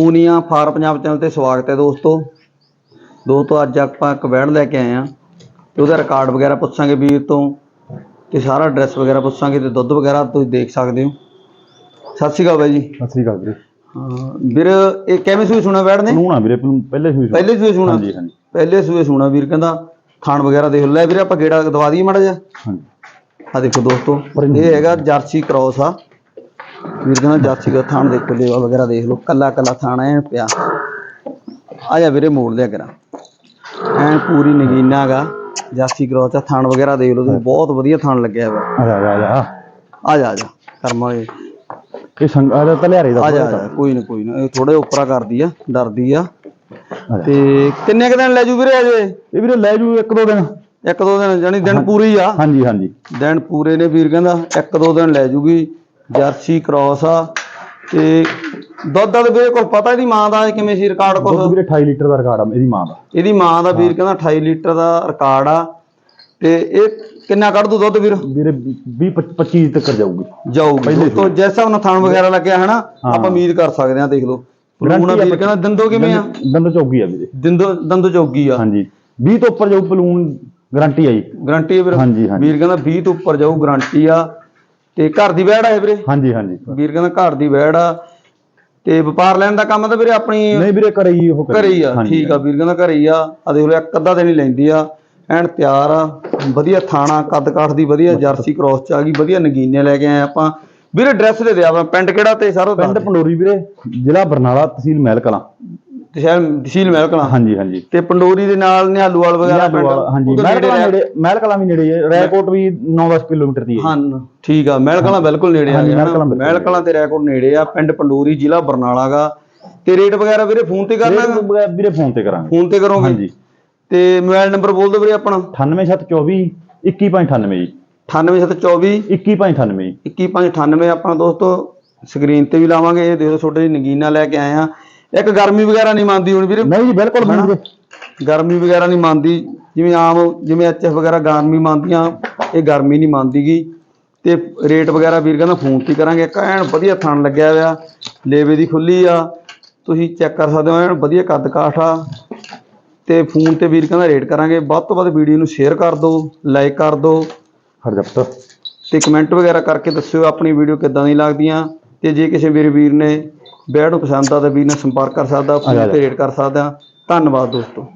Punia for Punjab channel ਤੇ ਸਵਾਗਤ ਹੈ ਦੋਸਤੋ। ਦੋਸਤੋ ਅੱਜ ਆਪਾਂ ਇੱਕ ਬੈੜ ਲੈ ਕੇ ਆਏ ਆ ਤੇ ਉਹਦਾ ਰਿਕਾਰਡ ਵਗੈਰਾ ਪੁੱਛਾਂਗੇ ਵੀਰ ਤੋਂ ਤੇ ਸਾਰਾ ਐਡਰੈਸ ਵਗੈਰਾ ਪੁੱਛਾਂਗੇ ਤੇ ਦੁੱਧ ਵਗੈਰਾ ਤੁਸੀਂ ਦੇਖ ਸਕਦੇ ਹੋ। ਸਤਿ ਸ਼੍ਰੀ ਅਕਾਲ ਬਾਈ ਜੀ। ਸਤਿ ਸ੍ਰੀ ਅਕਾਲ ਵੀਰੇ। ਹਾਂ, ਵੀਰ ਇਹ ਕਿਵੇਂ ਸੂਏ ਸੁਣਾ ਬੈੜ ਨੇ? ਆ ਵੀਰੇ ਪਹਿਲਾਂ- ਸੂਈ ਪਹਿਲੇ ਸੂਏ ਸੁਣਾ? ਹਾਂਜੀ ਹਾਂਜੀ। ਪਹਿਲੇ ਸੂਏ ਸੁਣਾ ਵੀਰ ਕਹਿੰਦਾ ਥਾਣ ਵਗੈਰਾ ਦੇਖ ਲੈ। ਵੀਰੇ ਆਪਾਂ ਗੇੜਾ ਦਵਾ ਦਈਏ ਮਾੜਾ ਜਿਹਾ। ਹਾਂਜੀ। ਆ ਦੇਖੋ ਦੋਸਤੋ ਇਹ ਹੈਗਾ ਜਰਸੀ ਕ੍ਰੋਸ ਆ। ਵੀਰ ਕਹਿੰਦਾ ਜਰਸੀ ਦਾ ਥਾਣ ਦੇਖੋ ਲੇਵਾ ਵਗੈਰਾ ਦੇਖ ਲਓ ਕੱਲਾ ਕੱਲਾ ਥਾਣਾ ਐ ਪਿਆ। ਆ ਜਾ ਵੀਰੇ ਮੋੜ ਲਿਆ ਕਰਾਂ। ਐਨ ਪੂਰੀ ਨਗੀਨਾ ਗਾ ਜਰਸੀ ਕ੍ਰੋਸ ਆ ਥਾਣ ਵਗੈਰਾ ਦੇਖ ਲਓ ਤੁਸੀਂ ਬਹੁਤ ਵਧੀਆ ਥਾਣ ਲੱਗਿਆ ਆ ਜਾ ਆ ਜਾ, ਆ ਜਾ। ਆ ਜਾ ਇਹ। ਸੰਗ ਆ ਜਾ ਤਲਿਆਰੇ ਦਾ ਆ ਜਾ ਆ ਜਾ ਕੋਈ ਨਾ ਕੋਈ ਨਾ ਇਹ ਥੋੜੇ ਉੱਪਰਾ ਕਰਦੀ ਆ ਡਰਦੀ ਆ। ਤੇ ਕਿੰਨੇ ਕੁ ਦਿਨ ਲੈ ਜੂ ਵੀਰੇ ਅਜੇ? ਇਹ ਵੀਰੇ ਲੈ ਜੂ ਇੱਕ ਦੋ ਦਿਨ। ਇੱਕ ਦੋ ਦਿਨ ਜਾਨੀ ਦਿਨ ਪੂਰੇ ਆ। ਹਾਂਜੀ ਹਾਂਜੀ। ਦਿਨ ਪੂਰੇ ਨੇ ਵੀਰ ਕਹਿੰਦਾ ਇੱਕ ਦੋ ਦਿਨ ਲੈ ਜੂਗੀ। ਜਰਸੀ ਕ੍ਰਾਸ ਆ ਤੇ ਦੁੱਧ ਦਾ ਵੀਰੇ ਕੁਝ ਪਤਾ ਇਹਦੀ ਮਾਂ ਦਾ ਕਿਵੇਂ ਸੀ ਰਿਕਾਰਡ ਦੁੱਧ ਵੀਰੇ 28 ਲੀਟਰ ਦਾ ਰਿਕਾਰਡ ਆ ਇਹਦੀ ਮਾਂ ਦਾ। ਇਹਦੀ ਮਾਂ ਦਾ ਵੀਰ ਕਹਿੰਦਾ 28 ਲੀਟਰ ਦਾ ਰਿਕਾਰਡ ਆ ਤੇ ਇਹ ਕਿੰਨਾ ਕੱਢ ਦੂ ਦੁੱਧ ਵੀਰ? ਵੀਰੇ 20 25 ਤੱਕ ਜਾਊਗੀ। ਜਾਊਗੀ। ਪਹਿਲੇ ਤੋਂ ਜਿਸ ਹਿਸਾਬ ਨਾਲ ਥਾਣ ਵਗੈਰਾ ਲੱਗਿਆ ਹੈ ਨਾ ਹਾਂ। ਆਪਾਂ ਉਮੀਦ ਕਰ ਸਕਦੇ ਹਾਂ ਦੇਖ ਲਓ। ਪਲੂਣ ਵੀਰ ਕਹਿੰਦਾ ਦੰਦੋ ਕਿਵੇਂ ਆ? ਦੰਦ- ਦੰਦ ਚੌਗੀ ਆ ਵੀਰੇ। ਦੰਦੋ ਦੰਦੋ ਚੌਗੀ ਆ। ਹਾਂਜੀ। 20 ਤੋਂ ਉੱਪਰ ਜਾਊ ਪਲੂਨ ਗਾਰੰਟੀ ਆ ਜੀ। ਗਾਰੰਟੀ ਵੀਰ। ਹਾਂਜੀ, ਹਾਂਜੀ। ਵੀਰ ਕਹਿੰਦਾ 20 ਤੋਂ ਉੱਪਰ ਜਾਊ ਗਾਰੰਟੀ ਆ। ਤੇ ਘਰ ਦੀ ਵੈੜ ਆ ਇਹ ਵੀਰੇ? ਹਾਂਜੀ ਹਾਂਜੀ। ਵੀਰ ਕਹਿੰਦਾ ਘਰ ਦੀ ਵੈੜ ਆ। ਤੇ ਵਪਾਰ ਲੈਣ ਦਾ ਕੰਮ ਤਾਂ ਵੀਰੇ ਆਪਣੀ ਨਹੀਂ ਵੀਰੇ ਘਰੇ ਹੀ ਉਹ ਘਰੇ ਹੀ ਆ। ਠੀਕ ਆ ਵੀਰ ਕਹਿੰਦਾ ਘਰੇ ਹੀ ਆ। ਆ ਦੇਖ ਲਓ ਇੱਕ ਅੱਧਾ ਦਿਨ ਹੀ ਲੈਂਦੀ ਆ। ਐਨ ਤਿਆਰ ਆ। ਵਧੀਆ ਥਾਣਾ ਕੱਦ ਕਾਠ ਦੀ ਵਧੀਆ ਜਰਸੀ ਕ੍ਰੋਸ ਚ ਆ ਗਈ। ਵਧੀਆ ਨਗੀਨੇ ਲੈ ਕੇ ਆਏ ਆਪਾਂ। ਵੀਰੇ ਐਡਰੈਸ ਦੇ ਦਿਆ ਪਿੰਡ ਕਿਹੜਾ ਤੇ ਸਾਰਾ ਪਿੰਡ ਪੰਡੋਰੀ ਵੀਰੇ ਜ਼ਿਲ੍ਹਾ ਬਰਨਾਲਾ ਤਹਿਸੀਲ ਮਹਿਲ ਕਲਾਂ। ਤਹਿਸੀਲ ਮਹਿਲਕਲਾਂ ਹਾਂਜੀ ਹਾਂਜੀ। ਤੇ ਪੰਡੋਰੀ ਦੇ ਨਾਲ ਨਿਹਾਲੂਵਾਲ ਵਗੈਰਾ ਪਿੰਡ? ਹਾਂਜੀ। ਉਹਦੇ ਮਹਿਲ ਨੇੜੇ ਕਲਾਂ ਰਹਿ- ਨੇੜੇ ਮਹਿਲ ਕਲਾਂ ਵੀ ਨੇੜੇ ਹੈ ਰੈਕੋਟ ਵੀ 9-10 ਕਿਲੋਮੀਟਰ ਦੀ ਹੈ। ਹਨ ਠੀਕ ਆ। ਮਹਿਲਕਲਾਂ ਬਿਲਕੁਲ ਨੇੜੇ ਆ ਮਹਿਲਕਲਾਂ ਮਹਿਲਕਲਾਂ ਤੇ ਰੈਕੋਰਡ ਨੇੜੇ ਆ। ਪਿੰਡ ਪੰਡੋਰੀ ਜ਼ਿਲ੍ਹਾ ਬਰਨਾਲਾ ਗਾ। ਤੇ ਰੇਟ ਵਗੈਰਾ ਵੀਰੇ ਫੋਨ ਤੇ ਕਰਨਾ? ਵੀਰੇ ਫੋਨ ਤੇ ਕਰਾਂਗੇ। ਫੋਨ ਤੇ ਕਰੋਗੇ? ਹਾਂਜੀ। ਤੇ ਮੋਬਾਈਲ ਨੰਬਰ ਬੋਲ ਦਿਓ ਵੀਰੇ ਆਪਣਾ। 98724 21.98 ਜੀ। 98724 21.98 ਜੀ 21598 ਆਪਣਾ ਦੋਸਤੋ ਸਕਰੀਨ ਤੇ ਵੀ ਲਾਵਾਂਗੇ। ਇਹ ਦੇਖੋ ਛੋਟੇ ਜਿਹੀ ਨਗੀਨਾ ਲੈ ਕੇ ਆਏ ਆ। ਇੱਕ ਗਰਮੀ ਵਗੈਰਾ ਨਹੀਂ ਮੰਨਦੀ ਹੁਣ ਵੀਰੇ। ਨਹੀਂ ਜੀ ਬਿਲਕੁਲ ਵੀਰੇ ਗਰਮੀ ਵਗੈਰਾ ਨਹੀਂ ਮੰਨਦੀ। ਜਿਵੇਂ ਆਮ ਜਿਵੇਂ ਐਚਐਫ ਵਗੈਰਾ ਗਰਮੀ ਮੰਨਦੀਆਂ ਇਹ ਗਰਮੀ ਨਹੀਂ ਮੰਨਦੀਗੀ। ਤੇ ਰੇਟ ਵਗੈਰਾ ਵੀਰ ਕਹਿੰਦਾ ਫੋਨ ਤੇ ਹੀ ਕਰਾਂਗੇ। ਇੱਕ ਐਨ ਵਧੀਆ ਥਣ ਲੱਗਿਆ ਹੋਇਆ। ਲੇਵੇ ਦੀ ਖੁੱਲੀ ਆ। ਤੁਸੀਂ ਚੈੱਕ ਕਰ ਸਕਦੇ ਹੋ ਐਨ ਵਧੀਆ ਕੱਦ ਕਾਠ ਆ। ਤੇ ਫੋਨ ਤੇ ਵੀਰ ਕਹਿੰਦਾ ਰੇਟ ਕਰਾਂਗੇ। ਵੱਧ ਤੋਂ ਵੱਧ ਵੀਡੀਓ ਨੂੰ ਸ਼ੇਅਰ ਕਰ ਦਿਓ ਲਾਈਕ ਕਰ ਦਿਓ। ਹਰ ਜਪਤ ਤੇ ਕਮੈਂਟ ਵਗੈਰਾ ਕਰਕੇ ਦੱਸਿਓ ਆਪਣੀ ਵੀਡੀਓ ਕਿੱਦਾਂ ਦੀ ਲੱਗਦੀਆਂ। ਤੇ ਜੇ ਕਿਸੇ ਮੇਰੇ ਵੀਰ ਨੇ ਨੂੰ ਪਸੰਦ ਆ ਤਾਂ ਵੀਰ ਨਾਲ ਸੰਪਰਕ ਕਰ ਸਕਦਾ ਫੋਨ। ਤੇ ਰੇਟ ਕਰ ਸਕਦਾ ਧੰਨਵਾਦ ਦੋਸਤੋ